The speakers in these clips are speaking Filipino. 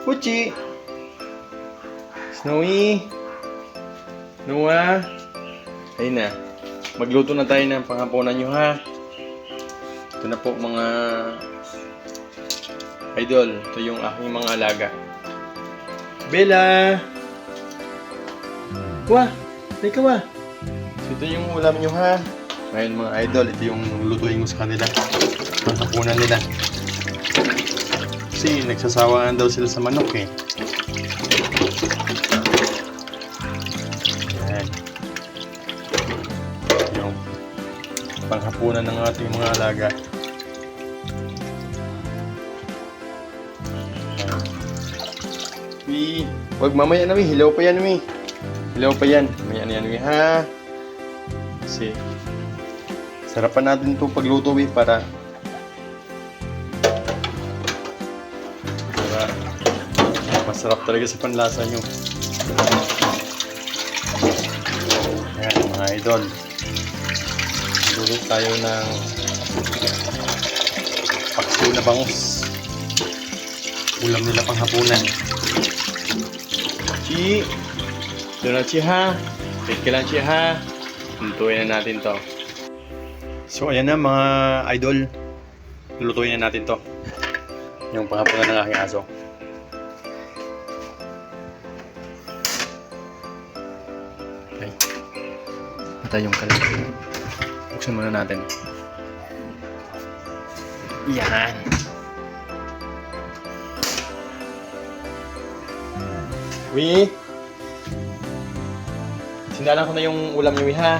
Puchi! Snowy! Noah! Ayun na. Magluto na tayo ng panghapunan nyo ha. Ito na po mga idol. Ito yung aking mga alaga. Bella! Wah! Teka wah! So, ito yung ulam nyo ha. Ngayon mga idol, ito yung lutuin ko sa kanila. Panghapunan nila. Kasi nagsasawaan daw sila sa manok eh. Yan. Yung panghapunan ng ating mga alaga. Wi, wag mamaya na wi, hilaw pa yan wi. Hilaw pa yan. Mamaya na yan wi ha. Kasi sarapan natin to pagluto para para masarap talaga sa panlasa nyo. Ayan, mga idol. Lulot tayo ng pakso na bangus. Ulam nila pang hapunan. Chi! Doon na Chi ka lang Chi ha. Lutuin na natin to. So ayan na mga idol. Lulutuin na natin to. Yung panghapunan ng aking aso. Patay yung kalat. Buksan muna natin. Yan. Wi! Sinalan ko na yung ulam niyo, Wi, ha?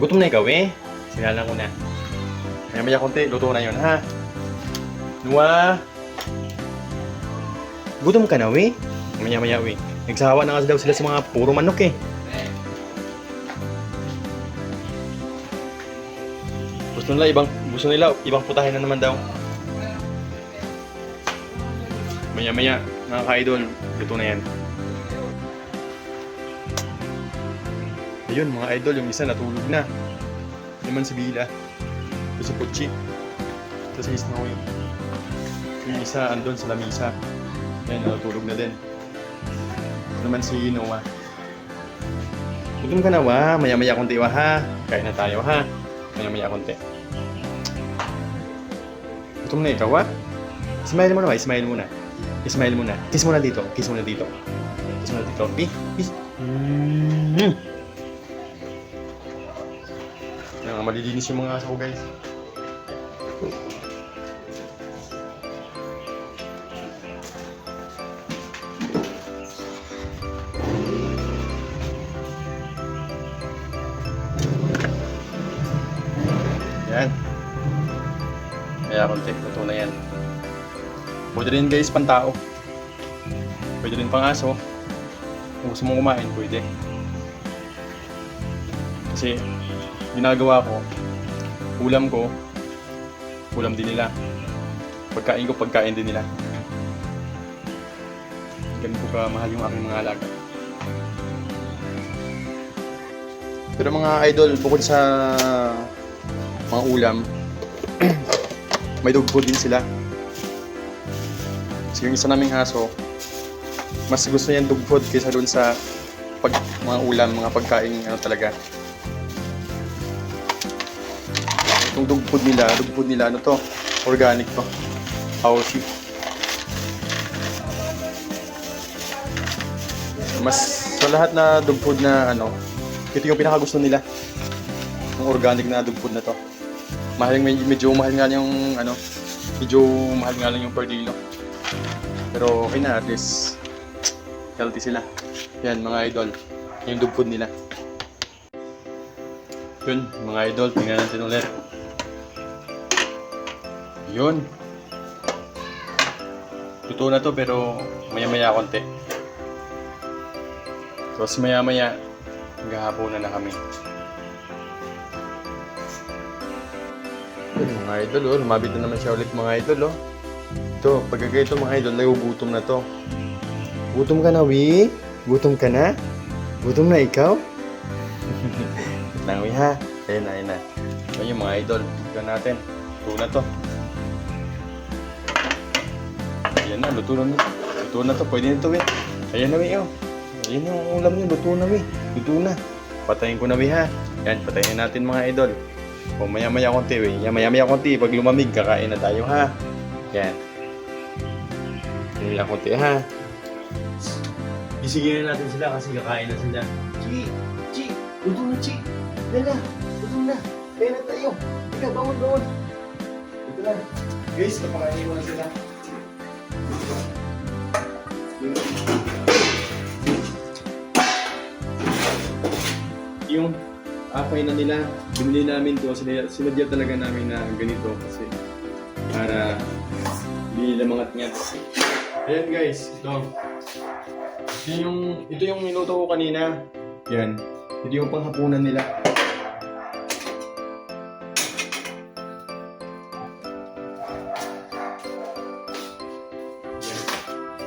Gutom na ikaw, eh. Sinalan ko na. Maya maya konti, luto na yun, ha? Noah! Gutom ka na, Wi? Maya maya, Wi. Nagsawa na kasi daw sila sa mga puro manok, eh. Gusto nila ibang gusto nila ibang putahin na naman daw. Maya maya, mga ka-idol, luto na yan. Ayun, mga idol, yung isa natulog na. Naman si Bila. Ito si Puchi. Ito si Snowy. Yung isa andun sa lamisa. Yan, natulog na din. Naman si Noah. Gutom ka na wa, maya-maya konti wa ha. Kain na tayo ha. Maya-maya konti. Gutom na ikaw wa? Smile mo na wa, smile muna. Smile muna. Kiss muna dito, kiss muna dito. Kiss muna dito. Kiss, kiss. Mm. Yan, malilinis yung mga aso ko guys. Yan. Kaya konti, luto na yan. Pwede rin guys, pantao. Pwede rin pang aso. Kung gusto mong kumain, pwede. Kasi, ginagawa ko, ulam ko, ulam din nila. Pagkain ko, pagkain din nila. Ganun ko kamahal yung aking mga alaga. Pero mga idol, bukod sa mga ulam, may food din sila. Kasi yung isa naming aso, mas gusto niya dog food kaysa doon sa pag, mga ulam, mga pagkain, ano talaga. Itong dog nila, dog nila, ano to? Organic to. Haushi. Mas sa lahat na dog na ano, ito yung pinakagusto nila. Yung organic na dog na to. Mahal medyo, medyo mahal nga yung ano, medyo mahal nga lang yung per. Pero okay na, at least healthy sila. Yan mga idol, yung dog nila. Yun, mga idol, tingnan natin ulit. Yun. Luto na to pero maya-maya konti. Tapos maya-maya, maghahaponan na kami. Yun, mga idol, oh. Lumabit na naman siya ulit mga idol, oh. Ito, pagka ito mga idol, nagugutom na to. Gutom ka na, Wi? Gutom ka na? Gutom na ikaw? Lang, Wi, ha? Ayun na, ayun na. Ayun mga idol. Tignan natin. Luto na to. Ayan na, luto na, luto Luto na to, pwede na to, eh. Ayan na, eh, oh. Yung ulam niyo, luto na, eh. Luto na. Patayin ko na, eh, ha. Yan, patayin natin mga idol. O, maya-maya konti, eh. Yan, maya-maya konti. Pag lumamig, kakain na tayo, ha. Yan. Maya konti, ha. Isigin na natin sila kasi kakain na sila. Chi! Chi! Luto na, Chi! Na! Luto na! Kaya na tayo! Ika, bawal, bawal! Ito na. Guys, kapakainin mo sila. Yung afay na nila, binili namin to. Sinadya, sinadya talaga namin na ganito kasi para hindi nila mga ngat Ayan guys, ito. Ito yung, ito yung minuto ko kanina. Yan. Ito yung panghapunan nila.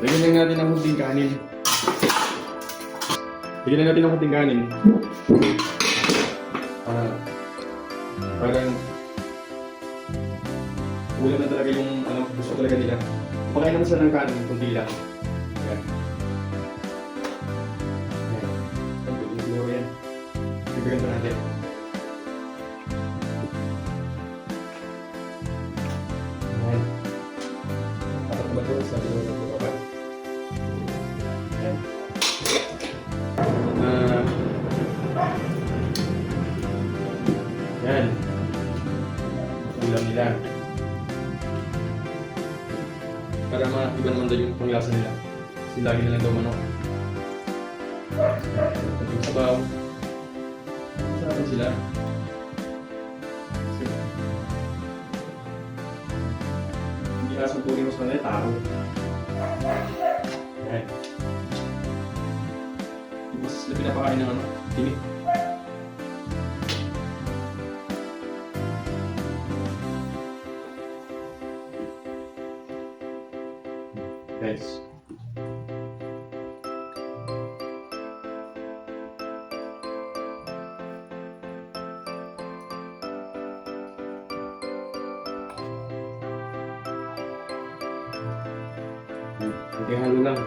Lagyan lang natin ang kunting kanin. Lagyan lang natin ang kunting kanin. Talaga nila. Pakain naman sila ng kanin, kunti lang. Yan. Yan. Yan, tuloy-tuloy yan. Bibigyan pa natin. Yan. Dapat ba ito? Sabi ko na ito ba? Yan. Ah. yan. Ulam nila. Daw yung panglasa nila. Kasi lagi na lang daw manok. Yung sabaw. Sarap sila. Hindi asong turi mo sa kanila, tao. Ayan. Mas na pinapakain ng ano, tinik. Guys. Halo lang.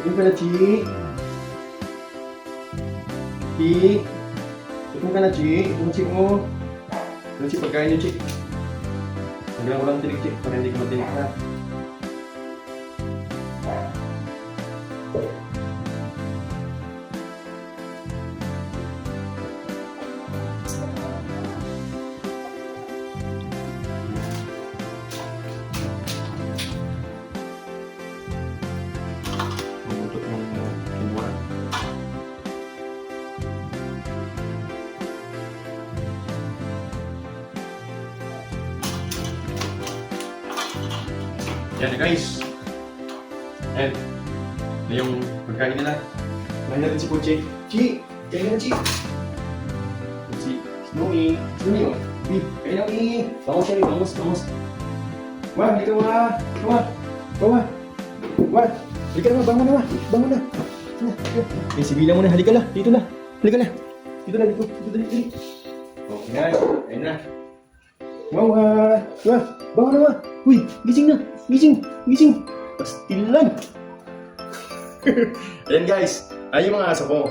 Ito ka na, Chi. Chi. Ito ka na, Chi. Ito Chi mo. Ito Chi, pagkain niyo, Chi. Hanggang ko lang tinig, Chi. Para Yan na guys. Yan. Na yung pagkain nila. Kumain natin si Puchi. Chi! Kain na Chi! Si Snowy. Snowy oh. Uy, kain na Uy. Bangus siya bangus, bangus. Wah, halika wah. Wah. Wah. Wah. Halika na, bangun na wah. Bangun na. Eh, sibilan mo na. Halika na. Dito na. Halika na. Dito na, dito. Dito, dito. dito. Okay guys. Kain na. Wow, ah. Wah. Bangun na wah. Uy, gising na. Gising. Gising. Pastilan. Ayan guys. Ay yung mga aso ko.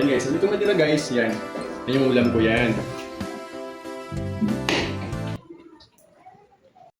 Yan guys, sabi ko natira guys, yan. Yan yung ulam ko yan.